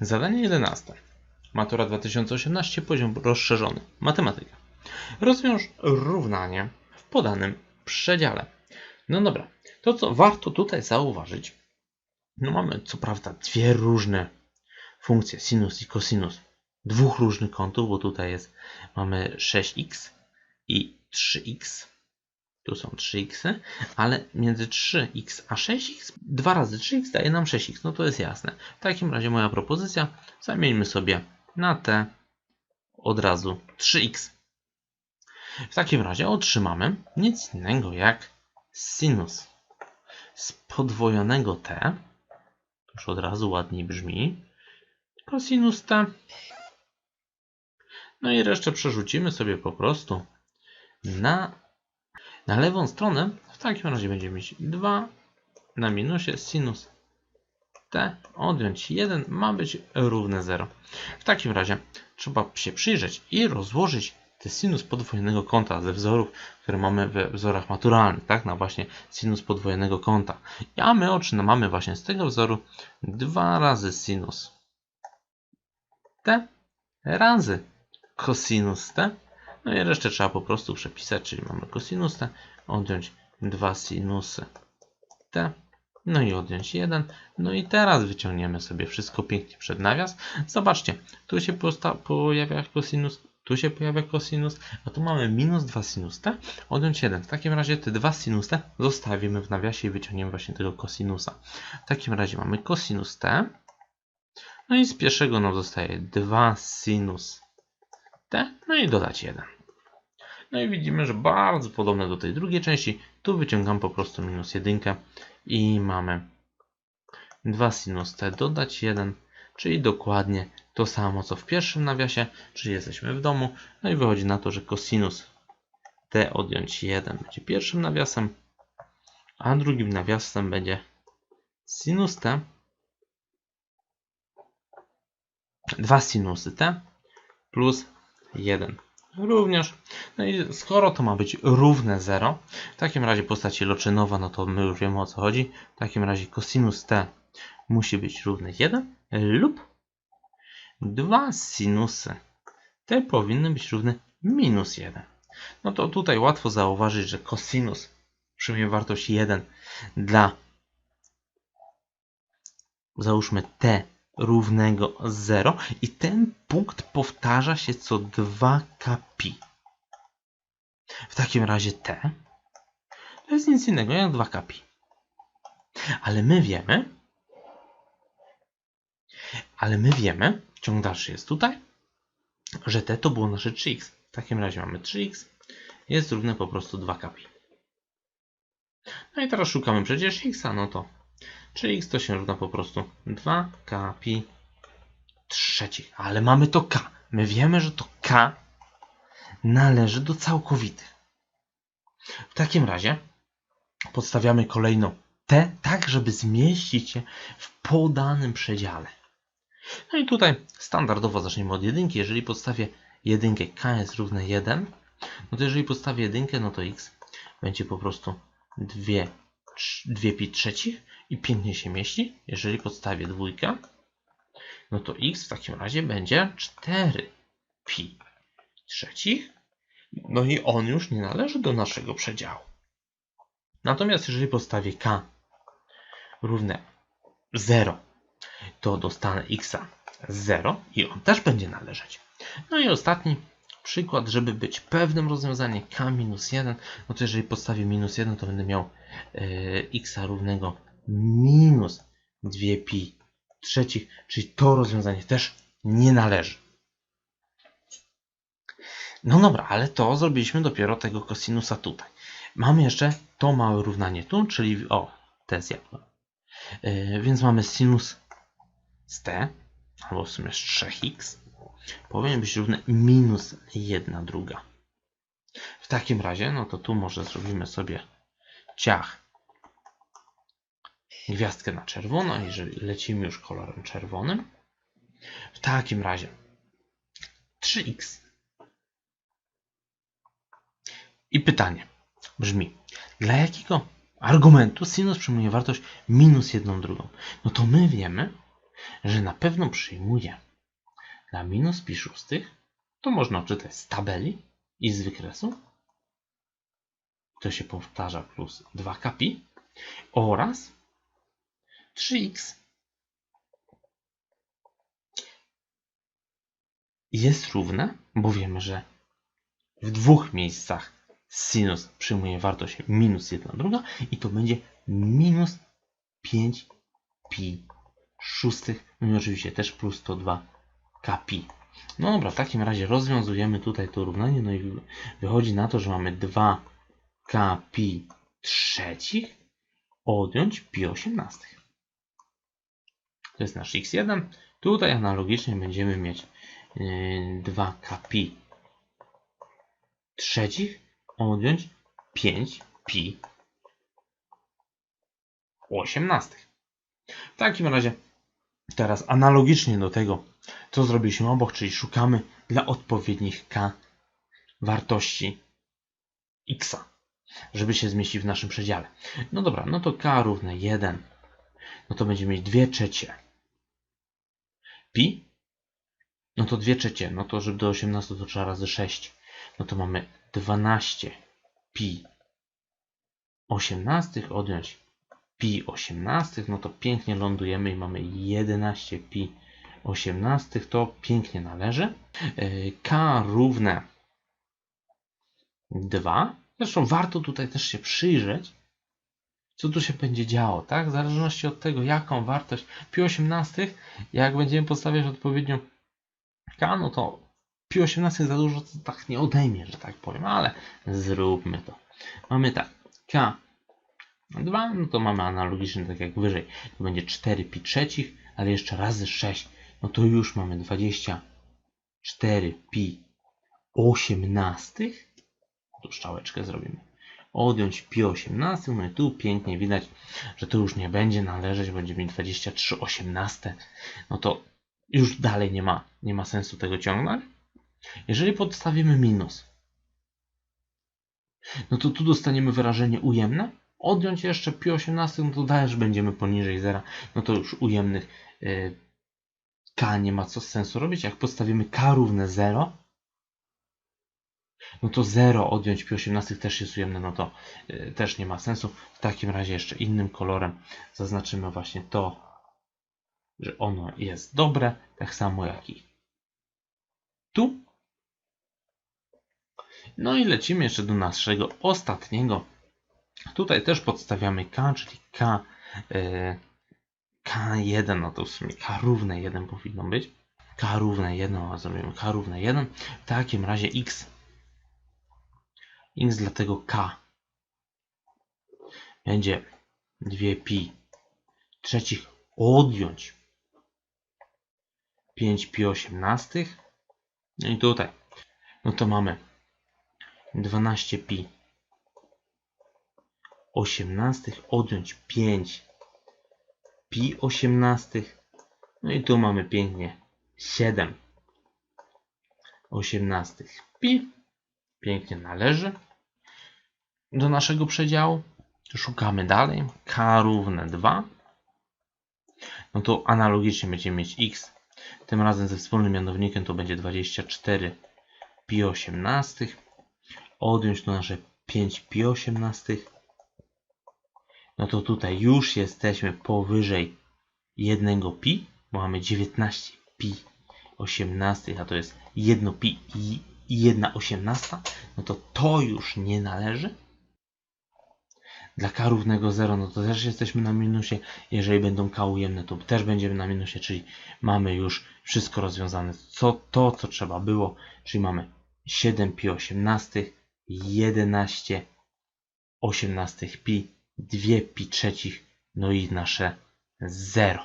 Zadanie 11. Matura 2018, poziom rozszerzony. Matematyka. Rozwiąż równanie w podanym przedziale. No dobra, to co warto tutaj zauważyć, no mamy co prawda dwie różne funkcje, sinus i cosinus, dwóch różnych kątów, bo tutaj jest, mamy 6x i 3x, tu są 3x, ale między 3x a 6x, 2 razy 3x daje nam 6x, no to jest jasne. W takim razie moja propozycja, zamieńmy sobie na t od razu 3x. W takim razie otrzymamy nic innego jak sinus z podwojonego t, to już od razu ładniej brzmi, cosinus t. No i resztę przerzucimy sobie po prostu na, na lewą stronę. W takim razie będziemy mieć 2 na minusie sinus t odjąć 1 ma być równe 0. W takim razie trzeba się przyjrzeć i rozłożyć ten sinus podwojonego kąta ze wzorów, które mamy we wzorach maturalnych, tak, na właśnie sinus podwojonego kąta. A my otrzymamy właśnie z tego wzoru 2 razy sinus t razy cosinus t. No i resztę trzeba po prostu przepisać, czyli mamy cosinus t, odjąć 2 sinusy t, no i odjąć 1. No i teraz wyciągniemy sobie wszystko pięknie przed nawias. Zobaczcie, tu się pojawia cosinus, tu się pojawia cosinus, a tu mamy minus 2 sinus t, odjąć 1. W takim razie te 2 sinus t zostawimy w nawiasie i wyciągniemy właśnie tego cosinusa. W takim razie mamy cosinus t, no i z pierwszego nam zostaje 2 sinus t, no i dodać 1. No i widzimy, że bardzo podobne do tej drugiej części. Tu wyciągam po prostu minus 1 i mamy 2 sinus t dodać 1, czyli dokładnie to samo co w pierwszym nawiasie, czyli jesteśmy w domu. No i wychodzi na to, że cosinus t odjąć 1 będzie pierwszym nawiasem, a drugim nawiasem będzie sinus t 2 sinusy t plus 1 również. No i skoro to ma być równe 0, w takim razie postać iloczynowa, no to my już wiemy o co chodzi. W takim razie cosinus t musi być równy 1 lub 2 sinusy t powinny być równe minus 1. No to tutaj łatwo zauważyć, że cosinus przyjmie wartość 1 dla załóżmy t równego 0 i ten punkt powtarza się co 2 pi. W takim razie t to jest nic innego jak 2 pi. Ale my wiemy, ale my wiemy, ciąg dalszy jest tutaj, że t to było nasze 3x. W takim razie mamy 3x jest równe po prostu 2 pi. No i teraz szukamy przecież x, no to Czyli x to się równa po prostu 2k pi trzecich. Ale mamy to k. My wiemy, że to k należy do całkowitych. W takim razie podstawiamy kolejno t, tak żeby zmieścić się w podanym przedziale. No i tutaj standardowo zaczniemy od jedynki. Jeżeli podstawię jedynkę k jest równe 1, no to jeżeli podstawię jedynkę, no to x będzie po prostu 2, 2 pi trzecich i pięknie się mieści. Jeżeli podstawię dwójkę, no to x w takim razie będzie 4 pi trzecich. No i on już nie należy do naszego przedziału. Natomiast jeżeli postawię k równe 0, to dostanę x 0 i on też będzie należeć. No i ostatni przykład, żeby być pewnym rozwiązaniem k minus 1, no to jeżeli postawię minus 1, to będę miał yy, x równego minus 2 pi trzecich, czyli to rozwiązanie też nie należy. No dobra, ale to zrobiliśmy dopiero tego kosinusa tutaj. Mamy jeszcze to małe równanie tu, czyli o, t zjadłem. Yy, więc mamy sinus z t, albo w sumie z 3x, powinien być równy minus 1 druga. W takim razie, no to tu może zrobimy sobie ciach gwiazdkę na czerwono, jeżeli lecimy już kolorem czerwonym. W takim razie 3x. I pytanie brzmi, dla jakiego argumentu sinus przyjmuje wartość minus jedną drugą? No to my wiemy, że na pewno przyjmuje na minus pi szóstych, to można odczytać z tabeli i z wykresu. To się powtarza plus 2k pi oraz 3x jest równe, bo wiemy, że w dwóch miejscach sinus przyjmuje wartość minus 1 druga i to będzie minus 5 pi szóstych, no i oczywiście też plus 102 kpi. No dobra, w takim razie rozwiązujemy tutaj to równanie, no i wychodzi na to, że mamy 2 kpi trzecich odjąć pi osiemnastych. To jest nasz x1. Tutaj analogicznie będziemy mieć yy, 2 kpi trzecich odjąć 5 pi osiemnastych. W takim razie teraz analogicznie do tego, co zrobiliśmy obok, czyli szukamy dla odpowiednich k wartości x, żeby się zmieścić w naszym przedziale. No dobra, no to k równe 1, no to będziemy mieć 2 trzecie pi, no to 2 trzecie, no to żeby do 18 to trzeba razy 6, no to mamy 12 pi 18 odjąć. Pi 18, no to pięknie lądujemy i mamy 11 pi 18, to pięknie należy. Yy, K równe 2. Zresztą warto tutaj też się przyjrzeć, co tu się będzie działo, tak? W zależności od tego, jaką wartość pi 18, jak będziemy podstawiać odpowiednio K, no to pi 18 za dużo to tak nie odejmie, że tak powiem, ale zróbmy to. Mamy tak, K 2, no to mamy analogicznie tak jak wyżej. To będzie 4 pi trzecich, ale jeszcze razy 6, no to już mamy 24 pi 18. Tu szczałeczkę zrobimy. Odjąć pi 18, no i tu pięknie widać, że to już nie będzie należeć, będzie mieć 23 18. No to już dalej nie ma, nie ma sensu tego ciągnąć. Jeżeli podstawimy minus, no to tu dostaniemy wyrażenie ujemne. Odjąć jeszcze pi 18, no to też będziemy poniżej zera. No to już ujemnych y, k nie ma co sensu robić. Jak podstawimy k równe 0, no to 0 odjąć pi 18 też jest ujemne, no to y, też nie ma sensu. W takim razie jeszcze innym kolorem zaznaczymy właśnie to, że ono jest dobre, tak samo jak i tu. No i lecimy jeszcze do naszego ostatniego. Tutaj też podstawiamy k, czyli k, y, k1, no to w sumie k równe 1 powinno być. k równe 1, a zrobimy k równe 1. W takim razie x, x dlatego k będzie 2pi trzecich odjąć 5 pi 18. No i tutaj, no to mamy 12 pi 18 odjąć 5 pi 18. No i tu mamy pięknie 7 18 pi. Pięknie należy do naszego przedziału. Szukamy dalej. k równe 2. No to analogicznie będziemy mieć x. Tym razem ze wspólnym mianownikiem to będzie 24 pi 18. Odjąć tu nasze 5 pi 18 no to tutaj już jesteśmy powyżej 1 pi, bo mamy 19 pi 18, a to jest 1 pi i 1 18, no to to już nie należy. Dla k równego 0, no to też jesteśmy na minusie. Jeżeli będą k ujemne, to też będziemy na minusie, czyli mamy już wszystko rozwiązane. Co to, co trzeba było, czyli mamy 7 pi 18, 11 18 pi 2 pi trzecich, no i nasze 0.